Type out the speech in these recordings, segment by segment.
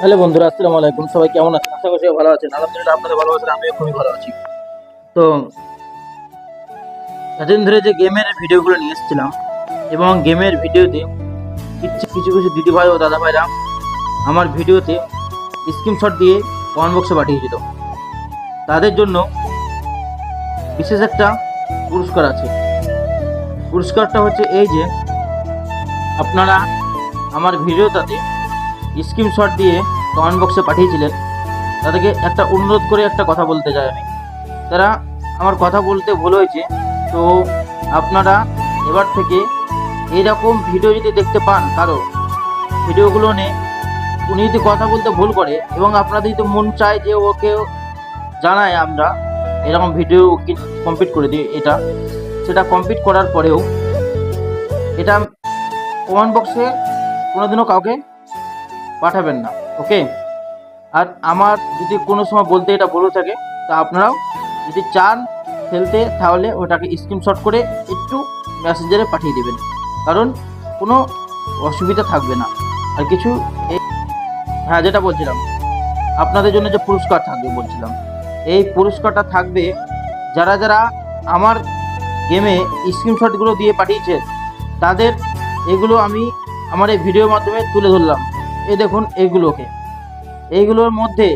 Hello বন্ধুরা, আসসালামু আলাইকুম। সবাই কেমন আছেন? আশা করি ভালো আছেন। আলহামদুলিল্লাহ, আপনাদের ভালো আছেন আমিও খুবই ভালো আছি। তো, এতদিন ধরে যে গেমের ভিডিওগুলো নিয়ে এসেছিলাম এবং গেমের ভিডিওতে কিছু কিছু কিছু দিদিভাই ও দাদা ভাইরা আমার ভিডিওতে স্ক্রিনশট দিয়ে কমেন্ট বক্সে পাঠিয়েছিল তাদের জন্য বিশেষ একটা পুরস্কার আছে। পুরস্কারটা হচ্ছে এই যে, আপনারা আমার ভিডিওটাতে স্ক্রিনশট দিয়ে কমেন্ট বক্সে পাঠিয়েছিলেন। তাদেরকে একটা অনুরোধ করে একটা কথা বলতে চাই আমি। তারা আমার কথা বলতে ভুল হয়েছে। তো আপনারা এবার থেকে এইরকম ভিডিও যদি দেখতে পান কারও ভিডিওগুলো নিয়ে, উনি যদি কথা বলতে ভুল করে এবং আপনাদের যদি মন চায় যে ওকে জানায় আমরা, এরকম ভিডিও কমপ্লিট করে দিই, এটা, সেটা কমপ্লিট করার পরেও, এটা কমেন্ট বক্সে কোনোদিনও কাউকে পাঠাবেন না ওকে আর আমার যদি কোনো সময় বলতে এটা বলে থাকে, তা আপনারাও যদি চান খেলতে, তাহলে ওটাকে স্ক্রিনশট করে একটু মেসেঞ্জারে পাঠিয়ে দেবেন। কারণ কোনো অসুবিধা থাকবে না। আর কিছু হ্যাঁ যেটা বলছিলাম, আপনাদের জন্য যে পুরস্কার থাকবে বলছিলাম, এই পুরস্কারটা থাকবে যারা যারা আমার গেমে স্ক্রিনশটগুলো দিয়ে পাঠিয়েছে, তাদের এগুলো আমি আমার এই ভিডিওর মাধ্যমে তুলে ধরলাম। এই দেখুন এইগুলোকে এইগুলোর মধ্যে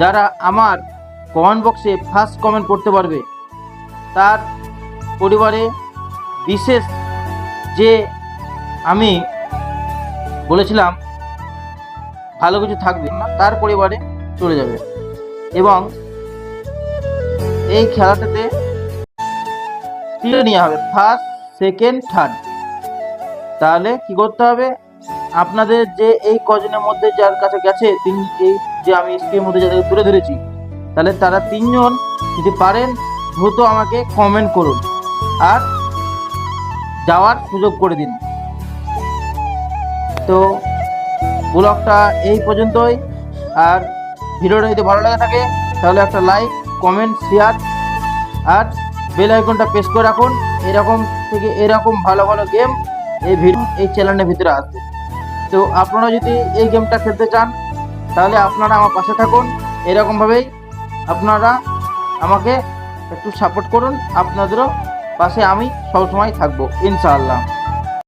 যারা আমার কমেন্ট বক্সে ফার্স্ট কমেন্ট করতে পারবে, তার পরিবারে বিশেষ যে আমি বলেছিলাম, ভালো কিছু থাকবে না, তার পরিবারে চলে যাবে। এবং এই খেলাটাতে তিনটে নেওয়া হবে ফার্স্ট সেকেন্ড থার্ড তাহলে কি করতে হবে? আপনাদের যে এই কজনের মধ্যে যার কাছে গেছে, তিন এই যে আমি স্ক্রিনের মধ্যে যাদেরকে তুলে ধরেছি, তাহলে তারা তিনজন যদি পারেন, দ্রুত আমাকে কমেন্ট করুন আর যাওয়ার সুযোগ করে দিন। তো ব্লগটা এই পর্যন্তই। আর ভিডিওটা যদি ভালো লাগে থাকে, তাহলে একটা লাইক কমেন্ট শেয়ার আর বেল আইকনটা প্রেস করে রাখুন। এরকম থেকে এরকম ভালো ভালো গেম এই ভিডিও এই চ্যানেলের ভিতরে আসবে। তো আপনারা যদি এই গেমটা খেলতে চান, তাহলে আপনারা আমার পাশে থাকুন। এরকমভাবেই আপনারা আমাকে একটু সাপোর্ট করুন। আপনাদেরও পাশে আমি সবসময় থাকব, ইনশাআল্লাহ।